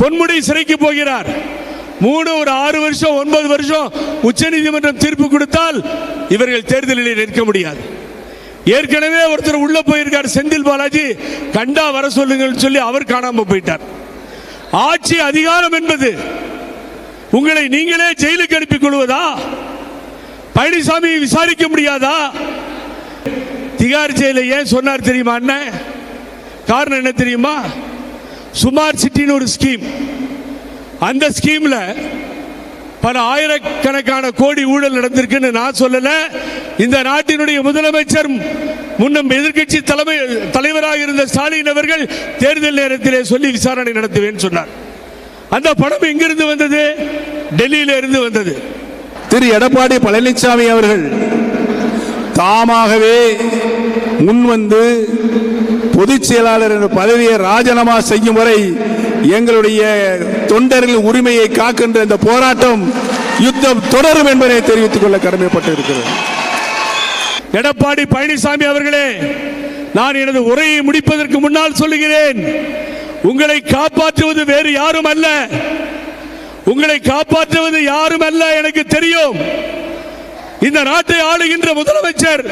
பொன்முடி சிறைக்கு போகிறார். மூணு ஒரு ஆறு வருஷம் ஒன்பது வருஷம் உச்சநீதிமன்றம் தீர்ப்பு கொடுத்தால் இவர்கள் தேர்தலில் நிற்க முடியாது. ஏற்கனவே ஒருத்தர் உள்ள போயிருக்கார் செந்தில் பாலாஜி. கண்டா வர சொல்லுங்கள் சொல்லி அவர் காணாம போயிட்டார். ஆட்சி அதிகாரம் என்பது உங்களை நீங்களே ஜெயிலுக்கு அனுப்பிக் கொள்வதா? பழனிசாமி விசாரிக்க முடியாதா? திகார் ஜெயில ஏன் சொன்னார் தெரியுமா என்ன காரணம் என்ன தெரியுமா? சுமார் சிட்டின்னு ஒரு ஸ்கீம் அந்த ஸ்கீம்ல பல ஆயிரக்கணக்கான கோடி ஊழல் நடந்திருக்குன்னு நான் சொல்லல. இந்த நாட்டினுடைய முதலமைச்சர் முன்னம் எதிர்க்கட்சி தலைமை தலைவராக இருந்த ஸ்டாலின் அவர்கள் தேர்தல் நேரத்திலே சொல்லி விசாரணை நடத்துவேன் சொன்னார். அந்த படம் எங்கிருந்து வந்தது? டெல்லியில இருந்து வந்தது. திரு எடப்பாடி பழனிசாமி அவர்கள் தாமாகவே முன்வந்து பொதுச் செயலாளர் என்ற பதவியை ராஜினாமா செய்யும் வரை எங்களுடைய தொண்டர்கள் உரிமையை காக்கின்ற இந்த போராட்டம் யுத்தம் தொடரும் என்பதை தெரிவித்துக் கொள்ள கடமைப்பட்டு இருக்கிறது எடப்பாடி பழனிசாமி அவர்களே நான் எனது உரையை முடிப்பதற்கு முன்னால் சொல்லுகிறேன். உங்களை காப்பாற்றுவது வேறு யாரும் அல்ல. உங்களை காப்பாற்றுவது யாரும் அல்ல எனக்கு தெரியும். இந்த நாட்டை ஆளுகின்ற முதலமைச்சர்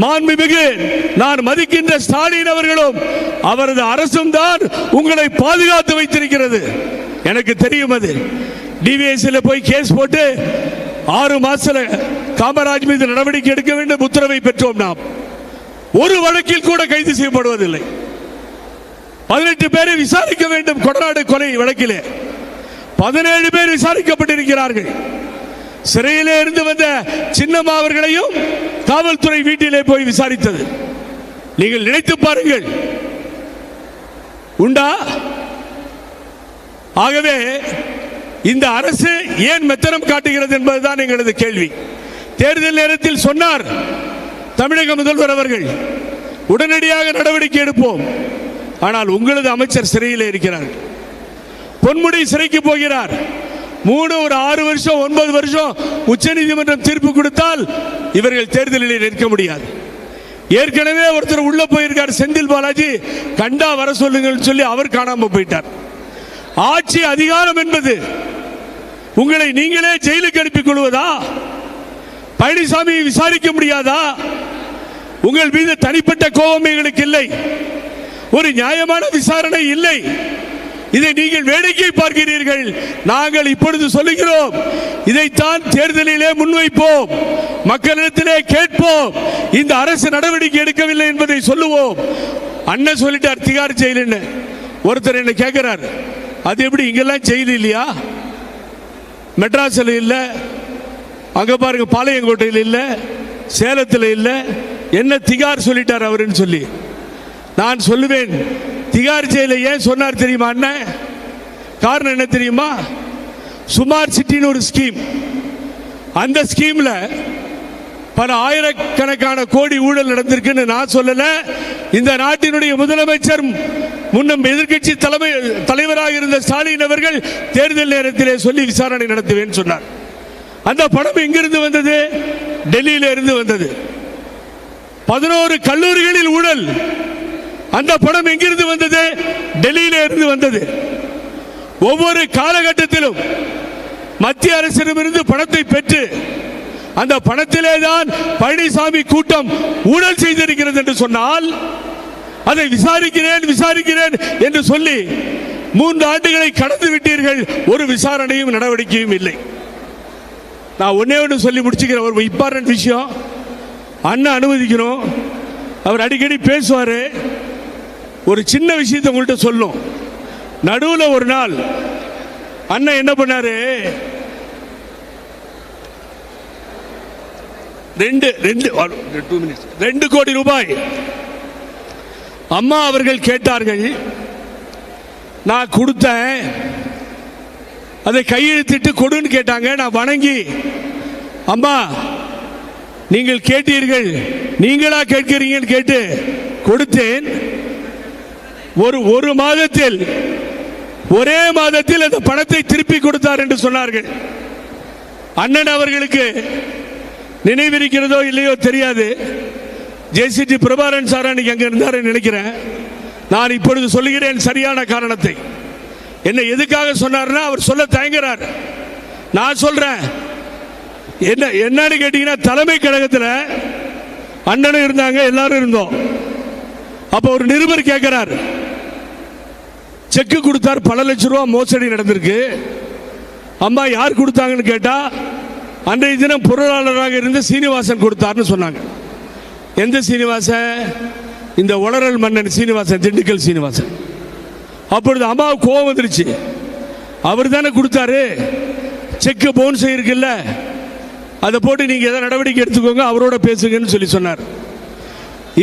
மாண்புமிகு நான் மதிக்கின்ற ஸ்டாலின் அவர்களும் அவரது அரசும் தான் உங்களை பாதுகாத்து வைத்திருக்கிறது. எனக்கு தெரியும் அது. டிவிஎஸ்ல போய் கேஸ் போட்டு ஆறு மாசத்துல காமராஜ் மீது நடவடிக்கை எடுக்க வேண்டும் உத்தரவை பெற்றோம் நாம். ஒரு வழக்கில் கூட கைது செய்யப்படுவதில்லை. பதினெட்டு பேரை விசாரிக்க வேண்டும் கொடநாடு கொலை வழக்கிலே. பதினேழு பேர் விசாரிக்கப்பட்டிருக்கிறார்கள். சிறையிலே இருந்து வந்த சின்னம்மா அவர்களையும் காவல்துறை வீட்டிலே போய் விசாரித்தது. நீங்கள் நினைத்து பாருங்கள். உண்டா? ஆகவே இந்த அரசு ஏன் மெத்தனம் காட்டுகிறது என்பதுதான் எங்களது கேள்வி. தேர்தல் நேரத்தில் சொன்னார் தமிழக முதல்வர் அவர்கள் உடனடியாக நடவடிக்கை எடுப்போம். ஆனால் உங்களது அமைச்சர் சிறையில் இருக்கிறார். பொன்முடி சிறைக்கு போகிறார். மூணு ஒரு ஆறு வருஷம் ஒன்பது வருஷம் உச்சநீதிமன்றம் தீர்ப்பு கொடுத்தால் இவர்கள் தேர்தலில் நிற்க முடியாது. ஏற்கனவே ஒருத்தர் உள்ள போயிருக்கார் செந்தில் பாலாஜி. கண்டா வர சொல்லுங்கள் சொல்லி அவர் காணாம போயிட்டார். ஆட்சி அதிகாரம் என்பது உங்களை நீங்களே ஜெயிலுக்கு அனுப்பிக் கொள்வதா? பழனிசாமி விசாரிக்க முடியாதா? உங்கள் மீது தனிப்பட்ட கோபம் எங்களுக்கு இல்லை. ஒரு நியாயமான விசாரணை இல்லை. இதை நீங்கள் வேடிக்கை பார்க்கிறீர்கள். நாங்கள் இப்பொழுது சொல்லுகிறோம் இதைத்தான் தேர்தலிலே முன்வைப்போம். மக்களிடத்திலே கேட்போம் இந்த அரசு நடவடிக்கை எடுக்கவில்லை என்பதை சொல்லுவோம். அண்ணன் சொல்லிட்டார் திகார் ஜெயிலுன்னு ஒருத்தர் என்ன கேட்கிறார் அது எப்படி இங்கெல்லாம் செயல் இல்லையா? மெட்ராஸில் இல்லை அங்கே பாருங்க பாளையங்கோட்டையில் இல்லை சேலத்தில் இல்லை. என்ன திகார் சொல்லிட்டார் அவருன்னு சொல்லி. நான் சொல்லுவேன் திகார் ஜெயில ஏன் சொன்னார் தெரியுமா அண்ணன் காரணம் என்ன தெரியுமா? சுமார் சிட்டின்னு ஒரு ஸ்கீம். அந்த ஸ்கீம்ல பல ஆயிரக்கணக்கான கோடி ஊழல் நடந்திருக்குன்னு நான் சொல்லல. இந்த நாட்டினுடைய முதலமைச்சர் முன்னும் எதிர்க்கட்சி தலைமை தலைவராக இருந்த ஸ்டாலின் அவர்கள் தேர்தல் நேரத்திலே சொல்லி விசாரணை நடத்துவேன் சொன்னார். அந்த படம் எங்கிருந்து வந்தது? டெல்லியில இருந்து வந்தது. பதினோரு கல்லூரிகளில் ஊழல். அந்த படம் எங்கிருந்து வந்தது? டெல்லியில இருந்து வந்தது. ஒவ்வொரு காலகட்டத்திலும் மத்திய அரசிடமிருந்து பணத்தை பெற்று அந்த பணத்திலே தான் பழனிசாமி கூட்டம் ஊழல் செய்திருக்கிறது என்று சொன்னால் அதை விசாரிக்கிறேன் விசாரிக்கிறேன் என்று சொல்லி மூன்று ஆண்டுகளை கடந்து விட்டீர்கள். ஒரு விசாரணையும் நடவடிக்கையும் இல்லை. நான் ஒன்னே ஒன்று சொல்லி முடிச்சுக்கிற ஒரு இம்பார்ட்டன்ட் விஷயம். அண்ணன் அனுமதிக்கணும். அவர் அடிக்கடி பேசுவார். ஒரு சின்ன விஷயத்தை உங்கள்கிட்ட சொல்லும். நடுவில் ஒரு நாள் அண்ணன் என்ன பண்ணாரு? ரெண்டு ரெண்டு டூ மினிட்ஸ் ரெண்டு கோடி ரூபாய். அம்மா அவர்கள் கேட்டார்கள் நான் கொடுத்தேன். அதை கையெழுத்திட்டு கொடுன்னு கேட்டாங்க. நான் வணங்கி அம்மா நீங்கள் கேட்டீர்கள். நீங்களா கேட்கிறீங்கன்னு கேட்டு கொடுத்தேன். ஒரு ஒரு மாதத்தில் ஒரே மாதத்தில் அந்த பணத்தை திருப்பி கொடுத்தார் என்று சொன்னார்கள். அண்ணன் அவர்களுக்கு நினைவிருக்கிறதோ இல்லையோ தெரியாது. ஜேசிடி பிரபாரன் சார் அன்னைக்கு அங்கே இருந்தார் நினைக்கிறேன். நான் இப்பொழுது சொல்லுகிறேன் சரியான காரணத்தை. என்ன எதுக்காக சொன்னார்னா அவர் சொல்ல தயங்குறார். நான் சொல்றேன் என்ன என்னன்னு கேட்டீங்கன்னா தலைமை கழகத்தில் அண்ணனும் இருந்தாங்க எல்லாரும் இருந்தோம். அப்போ ஒரு நிருபர் கேட்கிறார் செக்கு கொடுத்தார் பல லட்சம் ரூபா மோசடி நடந்திருக்கு. அம்மா யார் கொடுத்தாங்கன்னு கேட்டா அன்றைய தினம் பொருளாளராக இருந்த சீனிவாசன் கொடுத்தார்னு சொன்னாங்க. எந்த சீனிவாசன் இந்த உளறல் மன்னன் சீனிவாசன் திண்டுக்கல் சீனிவாசன். அப்பொழுது அம்மாவுக்கு கோவம் வந்துருச்சு. அவர் தானே கொடுத்தாரு. செக்கு பவுன்ஸ் இருக்குல்ல அதை போட்டு நீங்கள் எதாவது நடவடிக்கை எடுத்துக்கோங்க அவரோட பேசுங்கன்னு சொல்லி சொன்னார்.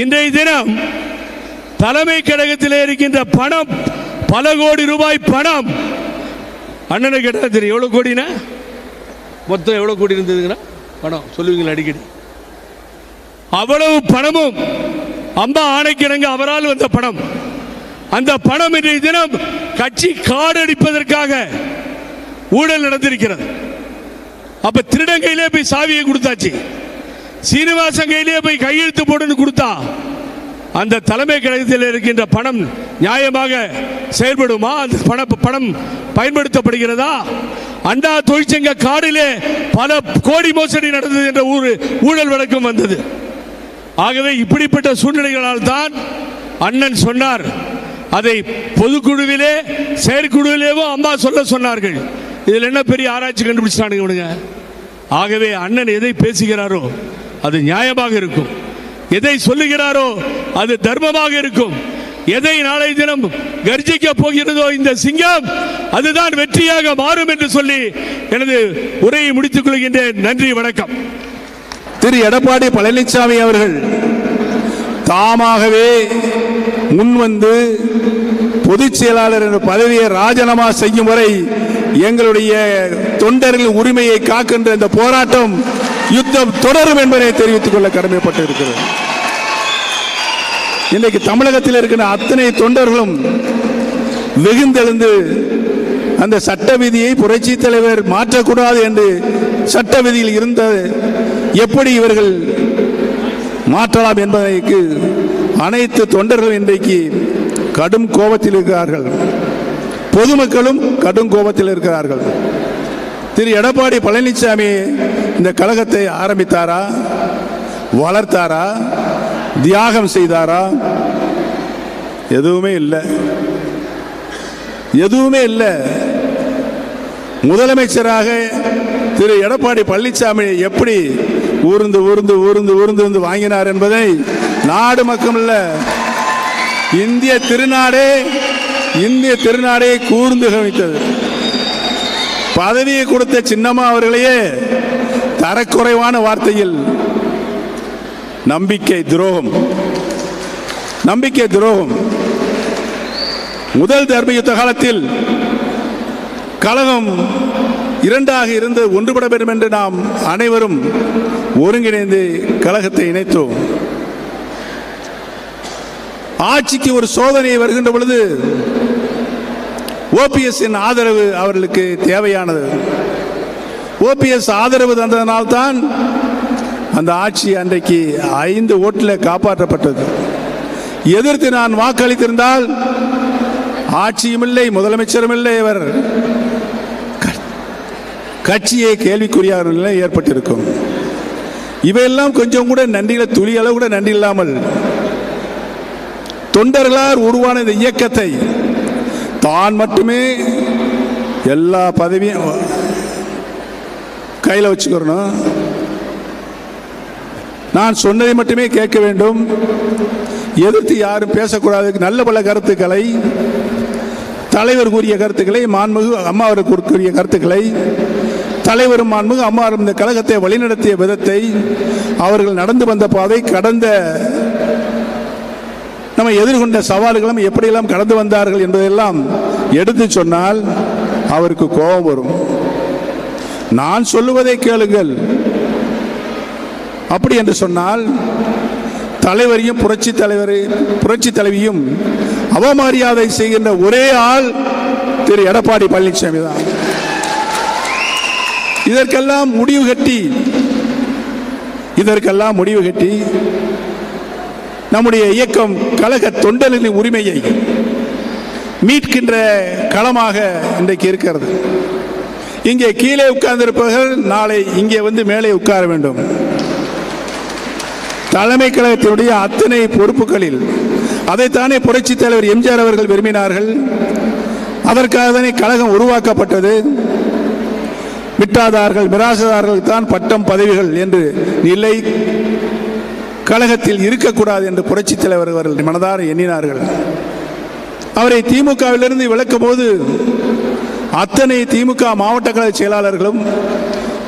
இன்றைய தினம் தலைமை கழகத்தில் இருக்கின்ற பணம் பல கோடி ரூபாய் பணம். அண்ணனை கேட்டால் தெரியும் எவ்வளோ கோடினா? மொத்தம் எவ்வளோ கோடி இருந்ததுங்கன்னா பணம். சொல்லுவீங்களா அடிக்கடி? அவ்வளவு பணமும். அம்மா ஆணைக்கிணங்க அவரால் வந்த பணம். அந்த பணம் இன்றைய தினம் கட்சி காடடிப்பதற்காக ஊழல் நடந்திருக்கிறது. அப்ப திருடன் கையிலே போய் சாவியை கொடுத்தாச்சு. சீனிவாசன் கையிலே போய் கையெழுத்து போடுன்னு கொடுத்தா அந்த தலைமை கழகத்தில் இருக்கின்ற பணம் நியாயமாக செயல்படுமா? அந்த பண பணம் பயன்படுத்தப்படுகிறதா? அண்டா தொழிற்சங்க காடிலே பல கோடி மோசடி நடந்தது என்ற ஊர் ஊழல் வழக்கம் வந்தது. ஆகவே இப்படிப்பட்ட சூழ்நிலைகளால் தான் அண்ணன் சொன்னார். அதை பொதுக்குழுவிலே செயற்குழுவிலேவோ அம்மா சொல்ல சொன்னார்கள். இதில் என்ன பெரிய ஆராய்ச்சி கண்டுபிடிச்சானுங்க ஆகவே அண்ணன் எதை பேசுகிறாரோ அது நியாயமாக இருக்கும். எதை சொல்லுகிறாரோ அது தர்மமாக இருக்கும். எதை நாளை தினம் கர்ஜிக்க போகிறதோ இந்த சிங்கம் அதுதான் வெற்றியாக மாறும் என்று சொல்லி எனது உரையை முடித்துக் கொள்கின்றேன். நன்றி வணக்கம். திரு எடப்பாடி பழனிசாமி அவர்கள் தாமாகவே முன்வந்து பொதுச் செயலாளர் என்ற பதவியை ராஜினாமா செய்யும் வரை எங்களுடைய தொண்டர்கள் உரிமையை காக்கின்ற இந்த போராட்டம் யுத்தம் தொடரும் என்பதை தெரிவித்துக் கொள்ள கடமைப்பட்டு இருக்கிறது இன்றைக்கு தமிழகத்தில் இருக்கிற அத்தனை தொண்டர்களும் வெகுந்தெழுந்து அந்த சட்ட விதியை புரட்சி தலைவர் மாற்றக்கூடாது என்று சட்ட விதியில் இருந்த எப்படி இவர்கள் மாற்றலாம் என்பதற்கு அனைத்து தொண்டர்களும் இன்றைக்கு கடும் கோபத்தில் இருக்கிறார்கள். பொதுமக்களும் கடும் கோபத்தில் இருக்கிறார்கள். திரு எடப்பாடி பழனிசாமி இந்த கழகத்தை ஆரம்பித்தாரா? வளர்த்தாரா? தியாகம் செய்தாரா? எதுவுமே இல்லை. எதுவுமே இல்லை. முதலமைச்சராக திரு எடப்பாடி பழனிசாமி எப்படி ஊர்ந்து ஊர்ந்து ஊர்ந்து ஊர்ந்து வந்து வாங்கினார் என்பதை நாடு மக்கள் இல்ல. இந்திய திருநாடே இந்திய திருநாடே கூர்ந்து கவனித்தது. பதவியை கொடுத்த சின்னம்மா அவர்களையே தரக்குறைவான வார்த்தையில் நம்பிக்கை துரோகம். நம்பிக்கை துரோகம். முதல் தர்ம யுத்த காலத்தில் கழகம் இரண்டாக இருந்து ஒன்றுபட வேண்டும் என்று நாம் அனைவரும் ஒருங்கிணைந்து கழகத்தை இணைத்தோம். ஆட்சிக்கு ஒரு சோதனை வருகின்ற பொழுது ஓபிஎஸ் ஆதரவு அவர்களுக்கு தேவையானது. ஓபிஎஸ் ஆதரவு தந்ததனால்தான் அந்த ஆட்சி அன்றைக்கு ஐந்து ஓட்டில் காப்பாற்றப்பட்டது. எதிர்த்து நான் வாக்களித்திருந்தால் ஆட்சியும் இல்லை முதலமைச்சரும் இல்லை இவர் கட்சியை கட்சியே நிலை ஏற்பட்டிருக்கும். இவையெல்லாம் கொஞ்சம் கூட நன்றியில் துளி அளவு கூட நன்றி இல்லாமல் தொண்டர்களால் உருவான இந்த இயக்கத்தை தான் மட்டுமே எல்லா பதவியும் கையில் வச்சுக்கிறணும். நான் சொன்னதை மட்டுமே கேட்க வேண்டும். எதிர்த்து யாரும் பேசக்கூடாது. நல்ல பல கருத்துக்களை தலைவர் கூறிய கருத்துக்களை மாண்புமிகு அம்மா அவர்கள் கூறிய கருத்துக்களை தலைவரும் மாண்புமிகு அம்மா இந்த கழகத்தை வழிநடத்திய விதத்தை அவர்கள் நடந்து வந்த பாதை கடந்த நம்ம எதிர்கொண்ட சவால்களும் எப்படியெல்லாம் கடந்து வந்தார்கள் என்பதையெல்லாம் எடுத்து சொன்னால் அவருக்கு கோபம் வரும். நான் சொல்லுவதை கேளுங்கள். அப்படி என்று சொன்னால் தலைவரையும் புரட்சி தலைவர் புரட்சி தலைவியும் அவமரியாதை செய்கின்ற ஒரே ஆள் திரு எடப்பாடி பழனிசாமி தான். இதற்கெல்லாம் முடிவு கட்டி இதற்கெல்லாம் முடிவு கட்டி நம்முடைய இயக்கம் கழக தொண்டர்களின் உரிமையை மீட்கின்ற களமாக இன்றைக்கு இருக்கிறது. இங்கே கீழே உட்கார்ந்திருப்பவர்கள் நாளை இங்கே வந்து மேலே உட்கார வேண்டும். தலைமை கழகத்தினுடைய அத்தனை பொறுப்புகளில் அதைத்தானே புரட்சித் தலைவர் எம்ஜிஆர் அவர்கள் விரும்பினார்கள். அதற்காக தானே கழகம் உருவாக்கப்பட்டது. விட்டாதார்கள் மிராசதார்கள் தான் பட்டம் பதவிகள் என்று நிலை கழகத்தில் இருக்கக்கூடாது என்று புரட்சித் தலைவர் அவர்கள் மனதார எண்ணினார்கள். அவரை திமுகவிலிருந்து விளக்கும் போது அத்தனை திமுக மாவட்ட கழக செயலாளர்களும்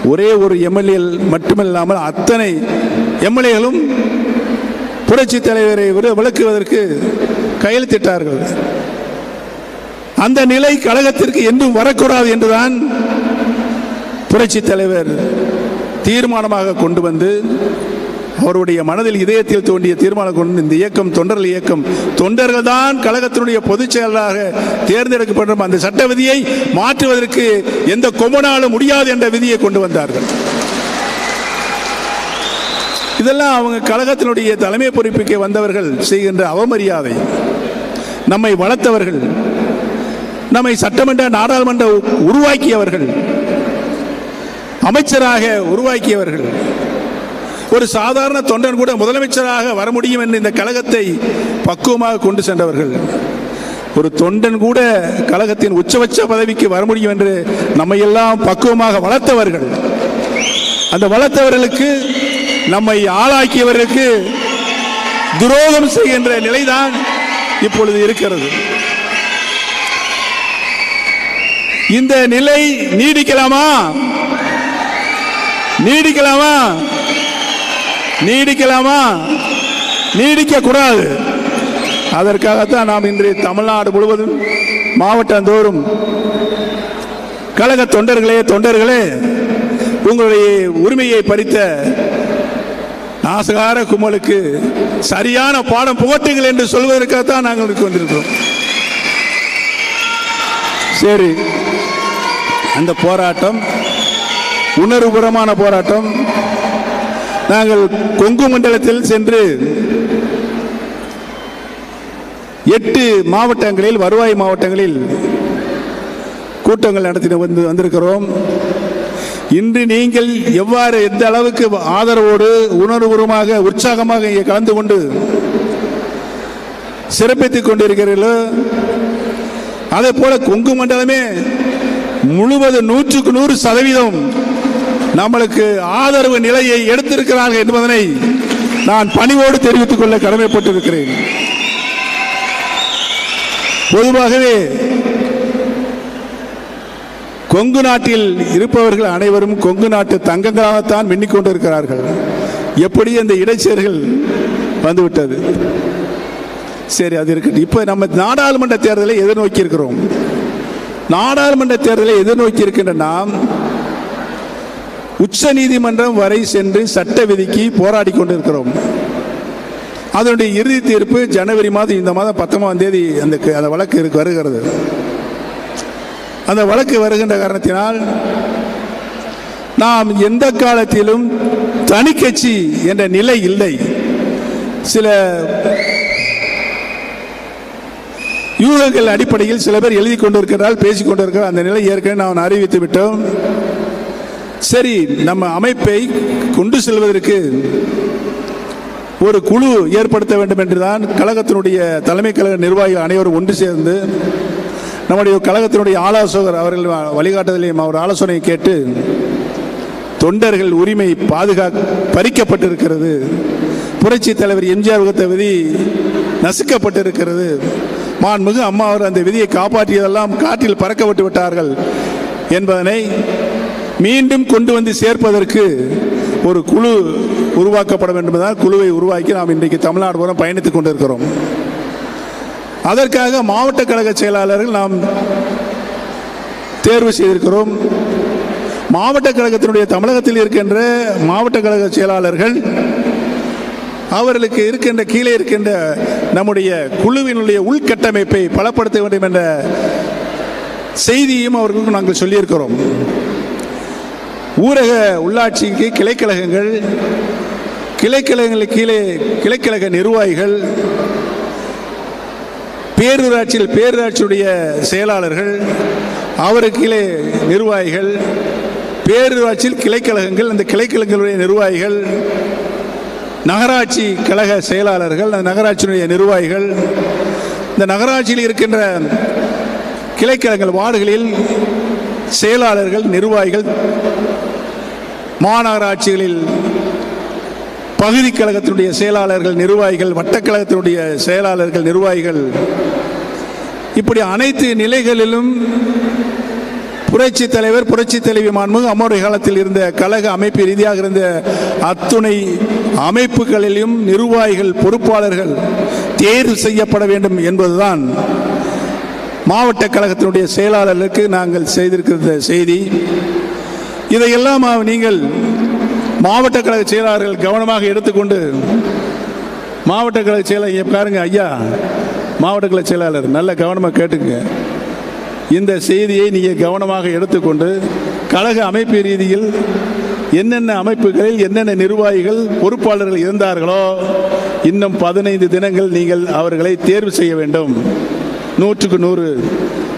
ஒரே ஒரு எம்எல்ஏ மட்டுமில்லாமல் அத்தனை எம்எல்ஏகளும் புரட்சி தலைவரை விளக்குவதற்கு கையெழுத்திட்டார்கள். அந்த நிலை கழகத்திற்கு என்றும் வரக்கூடாது என்றுதான் புரட்சி தலைவர் தீர்மானமாக கொண்டு வந்து அவருடைய மனதில் இதயத்தில் தோண்டிய தீர்மானம் கொண்டு இந்த இயக்கம் தொண்டர்கள் இயக்கம் தொண்டர்கள் தான் கழகத்தினுடைய பொதுச் செயலராக தேர்ந்தெடுக்கப்படும் அந்த சட்ட விதியை மாற்றுவதற்கு எந்த கொம்பனாலும் முடியாது என்ற விதியை கொண்டு வந்தார்கள். இதெல்லாம் அவங்க கழகத்தினுடைய தலைமை பொறுப்புக்கு வந்தவர்கள் செய்கின்ற அவமரியாதை. நம்மை வளர்த்தவர்கள் நம்மை சட்டமன்ற நாடாளுமன்ற உருவாக்கியவர்கள் அமைச்சராக உருவாக்கியவர்கள் ஒரு சாதாரண தொண்டன் கூட முதலமைச்சராக வர முடியும் என்று இந்த கழகத்தை பக்குவமாக கொண்டு சென்றவர்கள். ஒரு தொண்டன் கூட கழகத்தின் உச்சபட்ச பதவிக்கு வர முடியும் என்று நம்மை எல்லாம் பக்குவமாக வளர்த்தவர்கள். அந்த வளர்த்தவர்களுக்கு நம்மை ஆளாக்கியவர்களுக்கு துரோகம் செய்கின்ற நிலைதான் இப்பொழுது இருக்கிறது. இந்த நிலை நீடிக்கலாமா? நீடிக்கலாமா? நீடிக்கலாமா? நீடிக்க கூடாது அதற்காகத்தான் நாம் இன்று தமிழ்நாடு முழுவதும் மாவட்டந்தோறும் கழக தொண்டர்களே தொண்டர்களே உங்களுடைய உரிமையை பறித்த நாசகார கும்பலுக்கு சரியான பாடம் புகட்டுங்கள் என்று சொல்வதற்காகத்தான் நாங்கள் இங்கு வந்திருக்கிறோம். சரி. அந்த போராட்டம் உணர்வுபுறமான போராட்டம் நாங்கள் கொங்கு மண்டலத்தில் சென்று எட்டு மாவட்டங்களில் வருவாய் மாவட்டங்களில் கூட்டங்கள் நடத்தி வந்து வந்திருக்கிறோம். இன்று நீங்கள் எவ்வாறு எந்த அளவுக்கு ஆதரவோடு உணர்வுபூர்வமாக உற்சாகமாக இங்கே கலந்து கொண்டு சிறப்பித்துக் கொண்டிருக்கிறீர்களோ அதே போல கொங்கு மண்டலமே முழுவது நூற்றுக்கு நூறு சதவீதம் நம்மளுக்கு ஆதரவு நிலையை எடுத்திருக்கிறார்கள் என்பதனை நான் பணிவோடு தெரிவித்துக் கொள்ள கடமைப்பட்டிருக்கிறேன். பொதுவாகவே கொங்கு நாட்டில் இருப்பவர்கள் அனைவரும் கொங்கு நாட்டு தங்கங்களாகத்தான் மின்னிக்கொண்டிருக்கிறார்கள். எப்படி அந்த இடைச்சேர்கள் வந்துவிட்டது? சரி அது இருக்கட்டும். இப்போ நம்ம நாடாளுமன்ற தேர்தலை எதிர்நோக்கி இருக்கிறோம் நாடாளுமன்ற தேர்தலை எதிர்நோக்கி இருக்கின்ற நாம் உச்ச நீதிமன்றம் வரை சென்று சட்ட விதிக்கு போராடி கொண்டிருக்கிறோம். அதனுடைய இறுதி தீர்ப்பு ஜனவரி மாதம் இந்த மாதம் பத்தொன்பதாம் தேதி அந்த அந்த வழக்கு இருக்கு வருகிறது. அந்த வழக்கு வருகின்ற காரணத்தினால் நாம் எந்த காலத்திலும் தனிக்கட்சி என்ற நிலை இல்லை. சில யூகங்கள் அடிப்படையில் சில பேர் எழுதி கொண்டிருக்கிறார்கள் பேசிக் கொண்டிருக்கிறார் அந்த நிலை ஏற்கனவே நாம் அறிவித்து விட்டோம். சரி நம்ம அமைப்பை கொண்டு செல்வதற்கு ஒரு குழு ஏற்படுத்த வேண்டும் என்றுதான் கழகத்தினுடைய தலைமை கழக நிர்வாகிகள் அனைவரும் ஒன்று சேர்ந்து நம்முடைய கழகத்தினுடைய ஆலோசகர் அவர்கள் வழிகாட்டுதலையும் அவர் ஆலோசனை கேட்டு தொண்டர்கள் உரிமை பாதுகா பறிக்கப்பட்டிருக்கிறது. புரட்சி தலைவர் எம்ஜிஆர் வகுத்த விதி நசுக்கப்பட்டிருக்கிறது. மாண்புமிகு அம்மா அவர் அந்த விதியை காப்பாற்றியதெல்லாம் காற்றில் பறக்க விட்டு விட்டார்கள் என்பதனை மீண்டும் கொண்டு வந்து சேர்ப்பதற்கு ஒரு குழு உருவாக்கப்பட வேண்டும் என்றால் குழுவை உருவாக்கி நாம் இன்றைக்கு தமிழ்நாடு பூரா பயணித்துக் கொண்டிருக்கிறோம். அதற்காக மாவட்ட கழக செயலாளர்கள் நாம் தேர்வு செய்திருக்கிறோம். மாவட்ட கழகத்தினுடைய தமிழகத்தில் இருக்கின்ற மாவட்ட கழக செயலாளர்கள் அவர்களுக்கு இருக்கின்ற கீழே இருக்கின்ற நம்முடைய குழுவினுடைய உள்கட்டமைப்பை பலப்படுத்த வேண்டும் என்ற செய்தியும் அவர்களுக்கு நாங்கள் சொல்லியிருக்கிறோம். ஊரக உள்ளாட்சிக்கு கிளைக்கழகங்கள் கிளைக்கழகங்களுக்கு கீழே கிளைக்கழக நிர்வாகிகள் பேரூராட்சியில் பேரூராட்சியுடைய செயலாளர்கள் அவருக்கு கீழே நிர்வாகிகள் பேரூராட்சியில் கிளைக்கழகங்கள் அந்த கிளைக்கழகங்களுடைய நிர்வாகிகள் நகராட்சி கழக செயலாளர்கள் அந்த நகராட்சியினுடைய நிர்வாகிகள் இந்த நகராட்சியில் இருக்கின்ற கிளைக்கழகங்கள் வார்டுகளில் செயலாளர்கள் நிர்வாகிகள் மாநகராட்சிகளில் பகுதி கழகத்தினுடைய செயலாளர்கள் நிர்வாகிகள் வட்டக்கழகத்தினுடைய செயலாளர்கள் நிர்வாகிகள் இப்படி அனைத்து நிலைகளிலும் புரட்சி தலைவர் புரட்சி தலைவி மாண்புமிகு அமோரை காலத்தில் இருந்த கழக அமைப்பு ரீதியாக இருந்த அத்துணை அமைப்புகளிலும் நிர்வாகிகள் பொறுப்பாளர்கள் தேர்வு செய்யப்பட வேண்டும் என்பதுதான் மாவட்ட கழகத்தினுடைய செயலாளர்களுக்கு நாங்கள் செய்திருக்கிற செய்தி இதையெல்லாம் நீங்கள் மாவட்ட கழக செயலாளர்கள் கவனமாக எடுத்துக்கொண்டு மாவட்ட கழக செயலாளர் பாருங்க ஐயா மாவட்ட கழக செயலாளர் நல்ல கவனமாக கேட்டுங்க இந்த செய்தியை நீங்கள் கவனமாக எடுத்துக்கொண்டு கழக அமைப்பு ரீதியில் என்னென்ன அமைப்புகளில் என்னென்ன நிர்வாகிகள் பொறுப்பாளர்கள் இருந்தார்களோ இன்னும் பதினைந்து தினங்கள் நீங்கள் அவர்களை தேர்வு செய்ய வேண்டும். நூற்றுக்கு நூறு.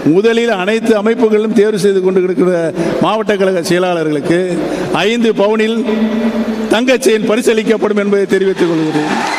முதலில் அனைத்து அமைப்புகளும் தேர்வு செய்து கொண்டு இருக்கிற மாவட்ட கழக செயலாளர்களுக்கு ஐந்து பவுனில் தங்கச்செயின் பரிசளிக்கப்படும் என்பதை தெரிவித்துக் கொள்கிறேன்.